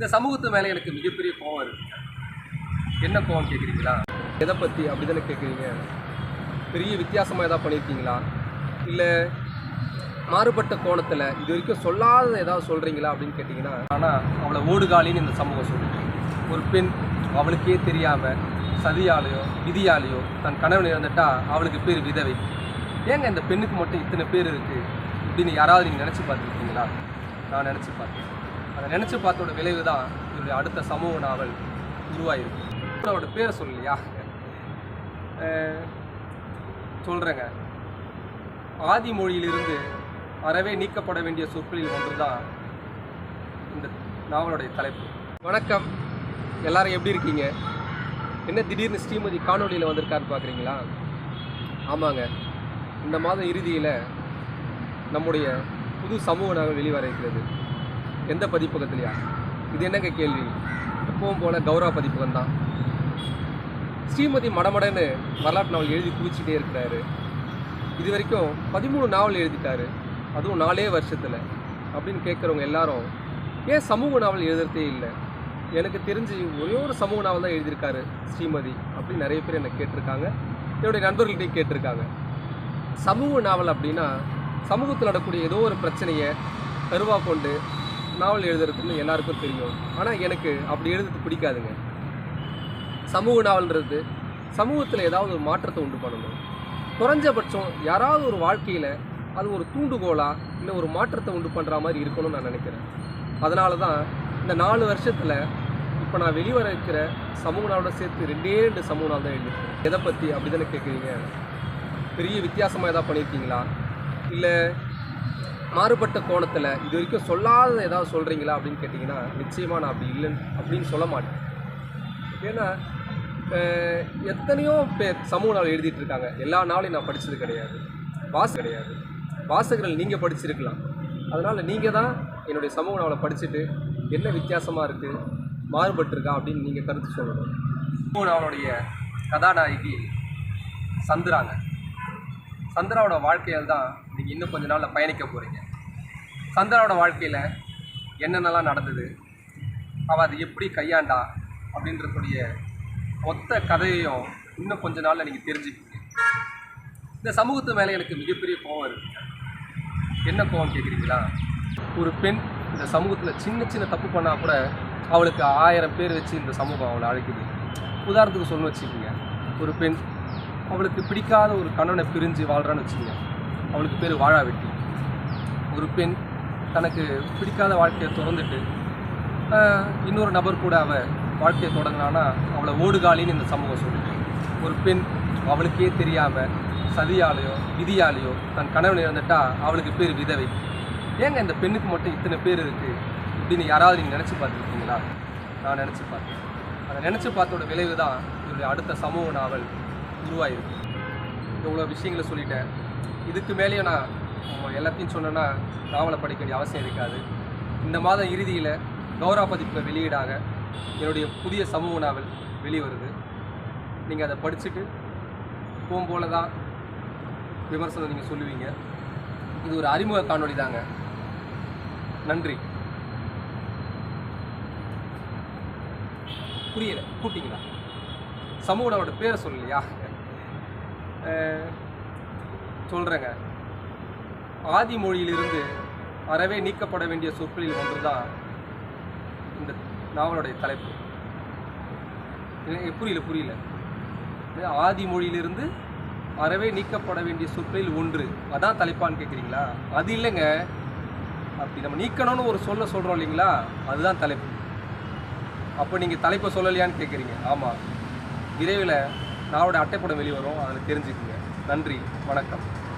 இந்த சமூகத்து மேலே எனக்கு மிகப்பெரிய கோவம் இருக்குது என்ன கோவம் கேட்குறீங்களா எதை பற்றி அப்படி தானே கேட்குறீங்க பெரிய வித்தியாசமாக எதாவது பண்ணியிருக்கீங்களா இல்லை மாறுபட்ட கோணத்தில் இது வரைக்கும் சொல்லாத ஏதாவது சொல்கிறீங்களா அப்படின்னு கேட்டிங்கன்னா ஆனால் அவளை ஓடுகாலின்னு இந்த சமூகம் சொல்லுது. ஒரு பெண் அவளுக்கே தெரியாமல் சதியாலேயோ விதியாலேயோ தன் கணவன் இறந்துட்டா அவளுக்கு பேர் விதவை. ஏங்க இந்த பெண்ணுக்கு மட்டும் இத்தனை பேர் இருக்குது அப்படின்னு யாராவது நீங்கள் நினச்சி பார்த்துருக்கீங்களா? நான் நினச்சி பார்த்தேன் அதை நினச்சி பார்த்தோட விளைவு தான் என்னுடைய அடுத்த சமூக நாவல் உருவாயிருக்கு. அவரோட பேரை சொல்லலையா? சொல்கிறேங்க ஆதி மொழியிலிருந்து அறவே நீக்கப்பட வேண்டிய சொற்களில் ஒன்று தான் இந்த நாவலுடைய தலைப்பு. வணக்கம். எல்லாரும் எப்படி இருக்கீங்க? என்ன திடீர்னு ஸ்ரீமதி காணொலியில் வந்திருக்காருன்னு பார்க்குறீங்களா ஆமாங்க. இந்த மாதம் இறுதியில் நம்முடைய புது சமூக நாவல் வெளிவர இருக்கிறது. எந்த பதிப்பகத்துலையா? இது என்னங்க கேள்வி? எப்பவும் போல கௌரவ பதிப்பகம் தான் ஸ்ரீமதி மடமடன்னு வரலாற்று நாவல் எழுதி குவிச்சிட்டே இருக்கிறாரு. இது வரைக்கும் பதிமூணு நாவல் எழுதிட்டாரு. அதுவும் நாலே வருஷத்தில் அப்படின்னு கேட்குறவங்க எல்லாரும் ஏன் சமூக நாவல் எழுதுறதே இல்லை? எனக்கு தெரிஞ்சு ஒரே ஒரு சமூக நாவல் தான் எழுதியிருக்காரு ஸ்ரீமதி அப்படின்னு நிறைய பேர் என்னை கேட்டிருக்காங்க. என்னுடைய நண்பர்கள்ட்டையும் கேட்டிருக்காங்க. சமூக நாவல் அப்படின்னா சமூகத்தில் நடக்கக்கூடிய ஏதோ ஒரு பிரச்சனையை கருவாக கொண்டு நாவல் எழுதுறதுன்னு எல்லாருக்கும் தெரியும். ஆனால் எனக்கு அப்படி எழுதுறது பிடிக்காதுங்க. சமூக நாவல்ன்றது சமூகத்தில் ஏதாவது ஒரு மாற்றத்தை உண்டு பண்ணணும். குறைஞ்சபட்சம் யாராவது ஒரு வாழ்க்கையில் அது ஒரு தூண்டுகோலா இல்லை ஒரு மாற்றத்தை உண்டு பண்ணுற மாதிரி இருக்கணும்னு நான் நினைக்கிறேன். அதனால தான் இந்த நாலு வருஷத்தில் இப்போ நான் வெளிவர இருக்கிற சமூக நாளோட சேர்த்து ரெண்டே ரெண்டு சமூக நாள் தான் எழுதியிருக்கேன். எதை பற்றி அப்படி தானே கேட்குறீங்க பெரிய வித்தியாசமாக எதாவது பண்ணியிருக்கீங்களா இல்லை மாறுபட்ட கோணத்தில் இது வரைக்கும் சொல்லாத ஏதாவது சொல்கிறீங்களா அப்படின்னு கேட்டிங்கன்னா நிச்சயமாக நான் அப்படி இல்லைன்னு அப்படின்னு சொல்ல மாட்டேன். ஏன்னா எத்தனையோ பேர் சமூக நாள் எழுதிட்டு இருக்காங்க. எல்லா நாளையும் நான் படித்தது கிடையாது. வாச கிடையாது. வாசகர்கள் நீங்கள் படிச்சிருக்கலாம். அதனால் நீங்கள் தான் என்னுடைய சமூக நாவலை படிச்சுட்டு என்ன வித்தியாசமாக இருக்குது மாறுபட்டிருக்கா அப்படின்னு நீங்கள் கருத்து சொல்லணும். சமூக நாவலுடைய கதாநாயகி சந்திராங்க. சந்திராவோட வாழ்க்கையில் தான் நீங்கள் இன்னும் கொஞ்ச நாளில் பயணிக்க போகிறீங்க சந்திராவோட வாழ்க்கையில் என்னென்னலாம் நடந்தது? அவள் அதை எப்படி கையாண்டா? அப்படின்றதுடைய மொத்த கதையையும் இன்னும் கொஞ்ச நாளில் நீங்கள் தெரிஞ்சுப்பீங்க. இந்த சமூகத்து மேலே எனக்கு மிகப்பெரிய கோவம் இருக்குங்க என்ன கோவம் கேட்குறீங்களா ஒரு பெண் இந்த சமூகத்தில் சின்ன சின்ன தப்பு பண்ணால் கூட அவளுக்கு ஆயிரம் பேர் வச்சு இந்த சமூகம் அவளை அழைக்குது. உதாரணத்துக்கு சொல்லணும் வச்சுக்கோங்க. ஒரு பெண் அவளுக்கு பிடிக்காத ஒரு கணவனை பிரிஞ்சு வாழ்கிறான்னு வச்சுக்கோங்க. அவளுக்கு பேர் வாழா வெட்டி ஒரு பெண் தனக்கு பிடிக்காத வாழ்க்கையை திறந்துட்டு இன்னொரு நபர் கூட அவள் வாழ்க்கையை தொடங்கினான்னா அவளை ஓடுகாலின்னு இந்த சமூகம் சொல்லுது. ஒரு பெண் அவளுக்கே தெரியாமல் சதியாலேயோ விதியாலேயோ தன் கணவன் இறந்துட்டா அவளுக்கு பேர் விதவை. ஏங்க இந்த பெண்ணுக்கு மட்டும் இத்தனை பேர் இருக்குது அப்படின்னு யாராவது நீங்கள் நினச்சி பார்த்துருக்கீங்களா? நான் நினச்சி பார்த்தேன். அதை நினச்சி பார்த்தோட விளைவு தான் என்னுடைய அடுத்த சமூக நாவல் உருவாயிருக்கு இவ்வளோ விஷயங்களை சொல்லிட்டேன். இதுக்கு மேலேயும் நான் எல்லாத்தையும் சொன்னேன்னா நாவலை படிக்க வேண்டிய அவசியம் இருக்காது. இந்த மாதம் இறுதியில் கௌரா பதிப்பில் வெளியீடாக என்னுடைய புதிய சமூக நாவல் வெளிவருது. நீங்கள் அதை படிச்சுட்டு போகும்போல தான் விமர்சனம் நீங்கள் சொல்லுவீங்க. இது ஒரு அறிமுக காணொளி தாங்க. நன்றி. புரியல கூட்டிங்களா சமூக நாவலோட பேரை சொல்லலையா? சொல்கிறேங்க ஆதி மொழியிலிருந்து அறவே நீக்கப்பட வேண்டிய சொற்களில் ஒன்று தான் இந்த நாவலுடைய தலைப்பு. புரியல புரியல. ஆதி மொழியிலிருந்து அறவே நீக்கப்பட வேண்டிய சொற்களில் ஒன்று. அதான் தலைப்பான்னு கேட்குறீங்களா அது இல்லைங்க. அப்படி நம்ம நீக்கணும்னு ஒரு சொல்ல சொல்கிறோம் இல்லைங்களா? அதுதான் தலைப்பு. அப்போ நீங்கள் தலைப்பை சொல்லலையான்னு கேட்குறீங்க ஆமாம் விரைவில் நாவோட அட்டைப்படம் வெளிவரும். அதில் தெரிஞ்சுக்குங்க. நன்றி. வணக்கம்.